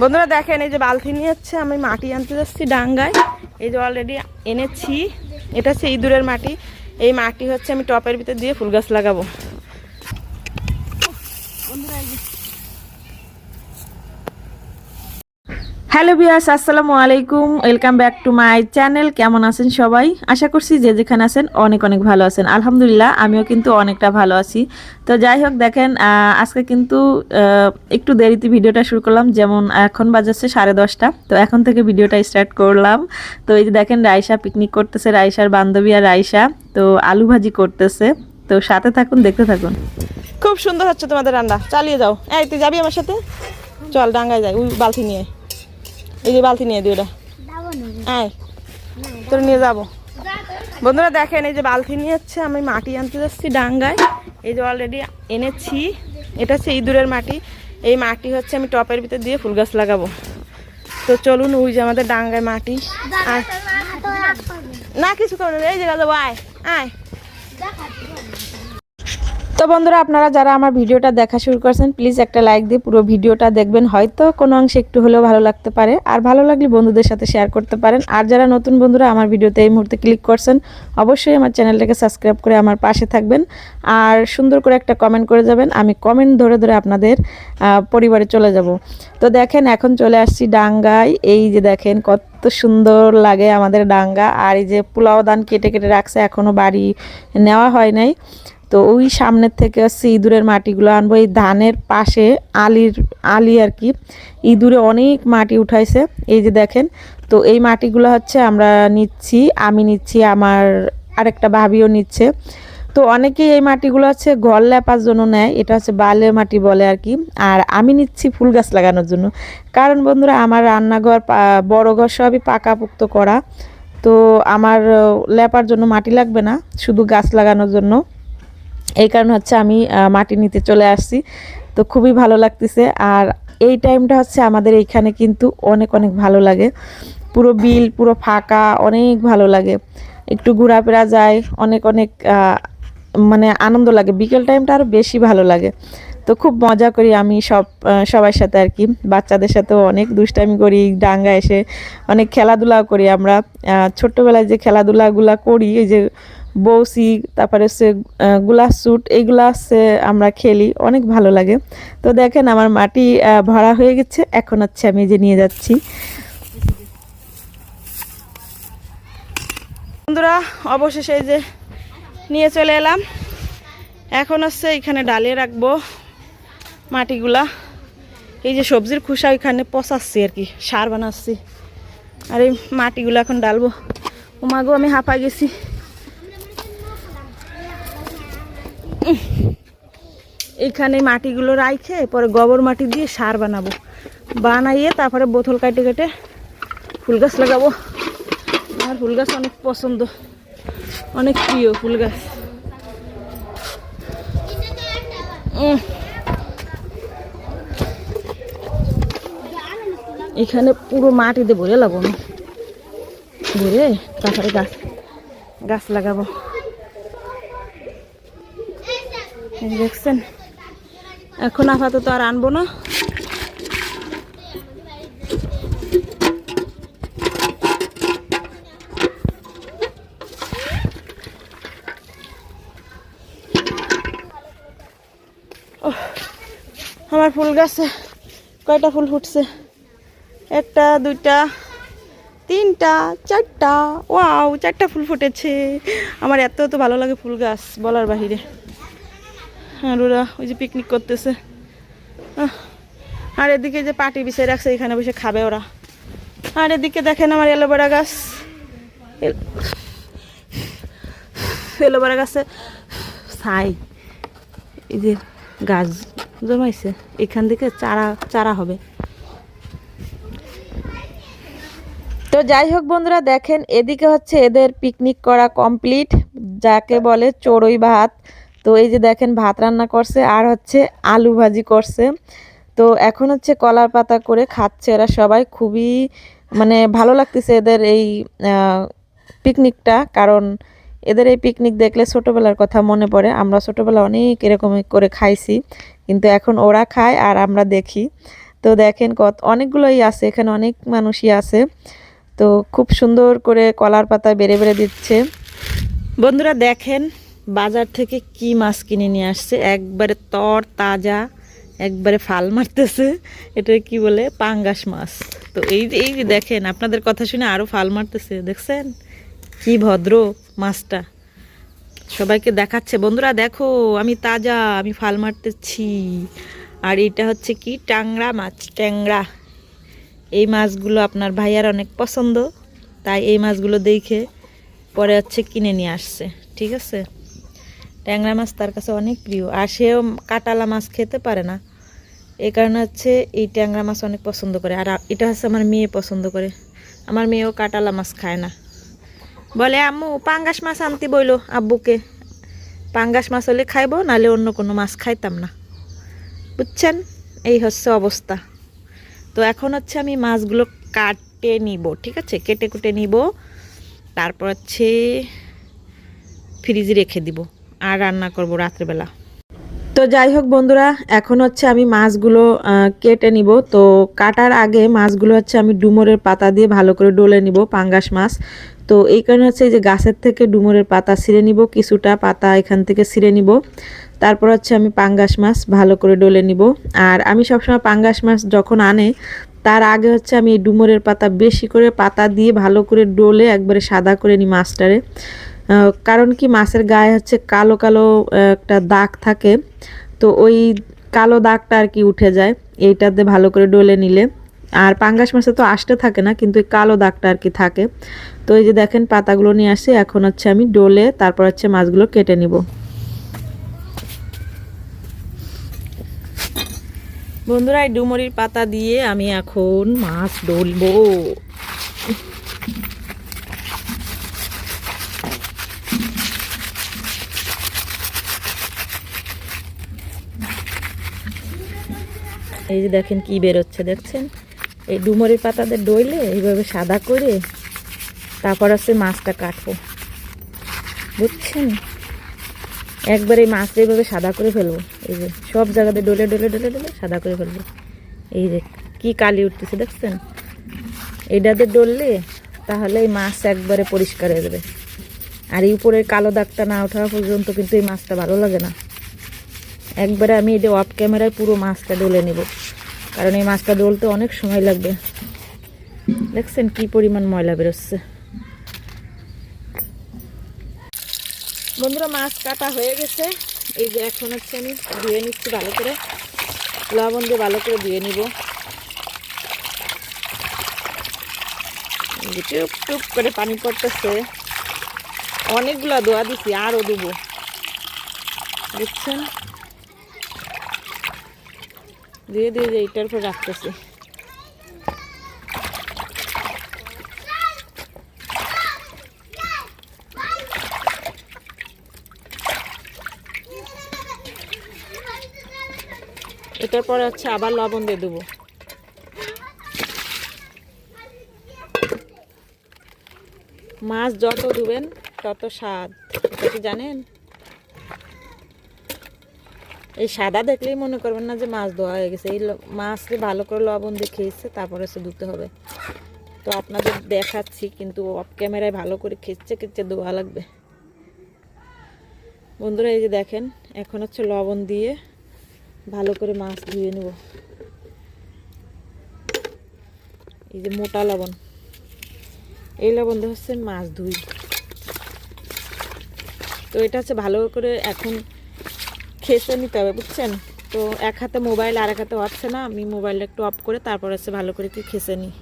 বন্ধুরা দেখেন, এই যে বালতি নিয়ে যাচ্ছে, আমি মাটি আনতে যাচ্ছি ডাঙ্গায়। এই যে অলরেডি এনেছি, এটা হচ্ছে ইঁদুরের মাটি। এই মাটি হচ্ছে আমি টপের ভিতর দিয়ে ফুল গাছ লাগাবো। হ্যালো বিয়াস আসসালামু আলাইকুম। Welcome back to my channel কেমন আছেন সবাই? আশা করছি যে যেখানে আছেন অনেক অনেক ভালো আছেন। আলহামদুলিল্লাহ, আমিও কিন্তু অনেকটা ভালো আছি। তো যাই হোক, দেখেন আজকে কিন্তু একটু দেরিতে ভিডিওটা শুরু করলাম। যেমন এখন বাজাচ্ছে সাড়ে দশটা। তো এখন থেকে ভিডিওটা স্টার্ট করলাম। তো এই যে দেখেন রাইসা পিকনিক করতেছে রাইসার বান্ধবী আর রাইসা তো আলু ভাজি করতেছে। তো সাথে থাকুন, দেখতে থাকুন। খুব সুন্দর হচ্ছে তোমাদের রান্না। চালিয়ে যাও। এই, তুই যাবি আমার সাথে? চল, ডাঙ্গায় যাই, ওই বালতি নিয়ে। এই যে বালতি নিয়ে দিই ওটা। আয়। তোর নিয়ে যাব। বন্ধুরা দেখেন এই যে বালতি নিয়ে যাচ্ছে আমি মাটি আনতে যাচ্ছি ডাঙ্গায়। এই যে অলরেডি এনেছি। এটা হচ্ছে ইঁদুরের মাটি। এই মাটি হচ্ছে আমি টপের ভিতর দিয়ে ফুল গাছ লাগাবো। তো চলুন ওই যে আমাদের ডাঙ্গায় মাটি। আয়। না কিছু করো না, এই জায়গা যাব আয়। আয়। তো বন্ধুরা, আপনারা যারা আমার ভিডিওটা দেখা শুরু করছেন প্লিজ একটা লাইক দিয়ে পুরো ভিডিওটা দেখবেন। হয়তো কোনো অংশে একটু হলেও ভালো লাগতে পারে। আর ভালো লাগলে বন্ধুদের সাথে শেয়ার করতে পারেন। আর যারা নতুন বন্ধুরা আমার ভিডিওতে এই মুহূর্তে ক্লিক করছেন, অবশ্যই আমার চ্যানেলটাকে সাবস্ক্রাইব করে আমার পাশে থাকবেন। আর সুন্দর করে একটা কমেন্ট করে যাবেন। আমি কমেন্ট ধরে ধরে আপনাদের পরিবারে চলে যাব। তো দেখেন, এখন চলে আসছি ডাঙ্গায়। এই যে দেখেন, কত সুন্দর লাগে আমাদের ডাঙ্গা। আর এই যে পোলাও দান কেটে কেটে রাখছে এখনও বাড়ি নেওয়া হয় নাই। তো ওই সামনের থেকে হচ্ছে ইঁদুরের মাটিগুলো আনব। এই ধানের পাশে আলির, আলি আর কি, ইঁদুরে অনেক মাটি উঠাইছে। এই যে দেখেন, তো এই মাটিগুলো হচ্ছে আমরা নিচ্ছি, আমি নিচ্ছি, আমার আরেকটা ভাবিও নিচ্ছে। তো অনেকেই এই মাটিগুলো হচ্ছে ঘর লেপার জন্য নেয়, এটা হচ্ছে বালের মাটি বলে আর কি। আর আমি নিচ্ছি ফুল গাছ লাগানোর জন্য। কারণ বন্ধুরা, আমার রান্নাঘর বড় ঘর সবই পাকাপুক্ত করা। তো আমার লেপার জন্য মাটি লাগবে না, শুধু গাছ লাগানোর জন্য। এই কারণে হচ্ছে আমি মাটি নিতে চলে আসছি। তো খুবই ভালো লাগতেছে। আর এই টাইমটা হচ্ছে আমাদের এইখানে কিন্তু অনেক অনেক ভালো লাগে। পুরো বিল পুরো ফাঁকা, অনেক ভালো লাগে। একটু ঘোরাফেরা যায়, অনেক অনেক মানে আনন্দ লাগে। বিকেল টাইমটা আরও বেশি ভালো লাগে। তো খুব মজা করি আমি সব সবার সাথে আর কি। বাচ্চাদের সাথেও অনেক দুষ্টামি করি ডাঙ্গা এসে অনেক খেলাধুলাও করি আমরা। ছোট্টবেলায় যে খেলাধুলাগুলা করি, এই যে বৌসি, তারপরে হচ্ছে গুলাস স্যুট এইগুলা হচ্ছে আমরা খেলি, অনেক ভালো লাগে। তো দেখেন আমার মাটি ভরা হয়ে গেছে, এখন হচ্ছে আমি যে নিয়ে যাচ্ছি। বন্ধুরা, অবশেষে যে নিয়ে চলে এলাম। এখন হচ্ছে এখানে ডালিয়ে রাখব মাটিগুলা। এই যে সবজির খোসা ওইখানে পচাচ্ছি আর কি, সার বানাচ্ছি। আর এই মাটিগুলো এখন ডালবো। ওমাগো আমি হাঁপা গেছি। উহ, এইখানে মাটিগুলো রাইখে পরে গোবর মাটি দিয়ে সার বানাবো। বানাইয়ে তারপরে বোতল কাটে কেটে ফুল গাছ লাগাবো। আমার ফুল গাছ অনেক পছন্দ। অনেক প্রিয় ফুল গাছ। এখানে পুরো মাটিতে ভরে লাগাবো। আমি ভরে তারপরে গাছ গাছ লাগাবো এই দেখছেন? এখন আপাতত আর আনব না। আমার ফুল গাছে কয়টা ফুল ফুটছে? একটা, দুইটা, তিনটা, চারটা। ওয়াও, চারটা ফুল ফুটেছে। আমার এত এত ভালো লাগে ফুল গাছ বলার বাহিরে। আর ওরা ওই যে পিকনিক করতেছে। আর এদিকে যে পাটি বিছিয়ে রাখছে, এখানে বসে খাবে ওরা। আর এদিকে দেখেন আমার এলোবেরা গাছ। এল- এলোবেরা গাছে, ছাই। এই যে গাছ জমাইছে, এখান থেকে চারা চারা হবে। তো যাই হোক বন্ধুরা, দেখেন এদিকে হচ্ছে এদের পিকনিক করা কমপ্লিট যাকে বলে চড়ুই ভাত। তো এই যে দেখেন ভাত রান্না করছে আর হচ্ছে আলু ভাজি করছে। তো এখন হচ্ছে কলার পাতা করে খাচ্ছে এরা সবাই। খুবই মানে ভালো লাগতেছে এদের এই পিকনিকটা। কারণ এদের এই পিকনিক দেখলে ছোটোবেলার কথা মনে পড়ে। আমরা ছোটোবেলা অনেক এরকম করে খাইছি। কিন্তু এখন ওরা খায় আর আমরা দেখি। তো দেখেন কত, অনেকগুলোই আছে, এখানে অনেক মানুষই আছে। তো খুব সুন্দর করে কলার পাতা বেড়ে বেড়ে দিচ্ছে। বন্ধুরা দেখেন বাজার থেকে কি মাছ কিনে নিয়ে আসছে? একবারে তর তাজা, একবারে ফাল মারতেছে। এটা কি বলে? পাঙ্গাস মাছ। তো এই যে এই যে দেখেন, আপনাদের কথা শুনে আরও ফাল মারতেছে, দেখছেন? কি ভদ্র মাছটা। সবাইকে দেখাচ্ছে। বন্ধুরা, দেখো, আমি তাজা, আমি ফাল মারতেছি। আর এটা হচ্ছে কি? ট্যাংরা মাছ, ট্যাংরা। এই মাছগুলো আপনার ভাইয়ার অনেক পছন্দ। তাই এই মাছগুলো দেখে পরে হচ্ছে কিনে নিয়ে আসছে। ঠিক আছে? ট্যাংরা মাছ তার কাছে অনেক প্রিয়। আর সেও কাটালা মাছ খেতে পারে না। এই কারণে হচ্ছে এই ট্যাংরা মাছ অনেক পছন্দ করে। আর এটা হচ্ছে আমার মেয়ে পছন্দ করে। আমার মেয়েও কাটালা মাছ খায় না। বলে, আম্মু, পাঙ্গাস মাছ আনতে বইলো আব্বুকে। পাঙ্গাস মাছ হলে খাইবো, নাহলে অন্য কোনো মাছ খাইতাম না। বুঝছেন? এই হচ্ছে অবস্থা। তো এখন হচ্ছে আমি মাছগুলো কাটে নিব, ঠিক আছে? কেটে কুটে নিব। তারপর হচ্ছে ফ্রিজে রেখে দিব। আর রান্না করব রাত্রেবেলা। তো যাই হোক বন্ধুরা, এখন হচ্ছে আমি মাছগুলো কেটে নিব। তো কাটার আগে মাছগুলো হচ্ছে আমি ডুমুরের পাতা দিয়ে ভালো করে ডলে নিব, পাঙ্গাস মাছ। তো এই কারণে হচ্ছে এই যে গাছের থেকে ডুমুরের পাতা ছিঁড়ে নিব, কিছুটা পাতা এখান থেকে ছিঁড়ে নিব। তারপর হচ্ছে আমি পাঙ্গাস মাছ ভালো করে ডলে নিব। আর আমি সবসময় পাঙ্গাস মাছ যখন আনে, তার আগে হচ্ছে আমি এই ডুমুরের পাতা বেশি করে পাতা দিয়ে ভালো করে ডলে একবারে সাদা করে নিই মাছটারে। কারণ কি মাছের গায়ে হচ্ছে কালো কালো একটা দাগ থাকে। তো ওই কালো দাগটা আর কি উঠে যায়, এইটাতে ভালো করে ডলে নিলে। আর পাঙ্গাস মাছে তো আসতে থাকে না, কিন্তু কালো দাগটা আর কি থাকে। তো এই যে দেখেন পাতাগুলো নিয়ে আসি এখন হচ্ছে আমি ডলে তারপর হচ্ছে মাছগুলো কেটে নিব। বন্ধুরা, এই ডুমুরির পাতা দিয়ে আমি এখন মাছ ডলবো। এই যে দেখেন কি বেরোচ্ছে, দেখছেন? এই ডুমুরির পাতাতে ডইলে এইভাবে সাদা করে তারপর হচ্ছে মাছটা কাটবো। বুঝছেন? একবার এই মাছটা এইভাবে সাদা করে ফেলব। এই যে সব জায়গাতে ডলে ডলে ডলে ডলে সাদা করে ফেলব। এই যে কি কালি উঠতেছে, দেখছেন? এইটাতে ডললে তাহলে এই মাছ একবারে পরিষ্কার হয়ে যাবে। আর এই উপরের কালো দাগটা না ওঠা পর্যন্ত কিন্তু এই মাছটা ভালো লাগে না। একবারে আমি এটা অফ ক্যামেরায় পুরো মাছটা ডলে নেব। কারণ এই মাছটা ডলতে অনেক সময় লাগবে। দেখছেন কি পরিমাণ ময়লা বেরোচ্ছে। বন্ধুরা, মাছ কাটা হয়ে গেছে। এই যে এখন হচ্ছে আমি ধুয়ে নিচ্ছি ভালো করে। লবণ দিয়ে ভালো করে ধুয়ে নিব। টুপ টুপ করে পানি পড়তেছে। অনেকগুলা দোয়া দিছি, আরও দেবো। বুঝছেন দিয়ে দিয়ে যে এইটার উপর রাখতেছি। এটার পরে হচ্ছে আবার লবণ দিয়ে দেবো। মাছ যত ধুবেন তত স্বাদ। এটা কি জানেন? এই সাদা দেখলেই মনে করবেন না যে মাছ ধোয়া হয়ে গেছে। এই মাছকে ভালো করে লবণ দিয়ে খেয়েছে, তারপরে সে ধুতে হবে। তো আপনাদের দেখাচ্ছি, কিন্তু অফ ক্যামেরায় ভালো করে খেচ্ছে খেচ্ছে ধোয়া লাগবে। বন্ধুরা, এই যে দেখেন, এখন হচ্ছে লবণ দিয়ে ভালো করে মাছ ধুয়ে নেব। এই যে মোটা লবণ। এই লবণ দিয়ে হচ্ছে মাছ ধুই। তো এটা হচ্ছে ভালো করে এখন খেসে নিতে হবে, বুঝছেন? তো এক হাতে মোবাইল আর এক হাতে হচ্ছে না, আমি মোবাইলটা একটু অফ করে তারপর হচ্ছে ভালো করে কি খেসে নিই।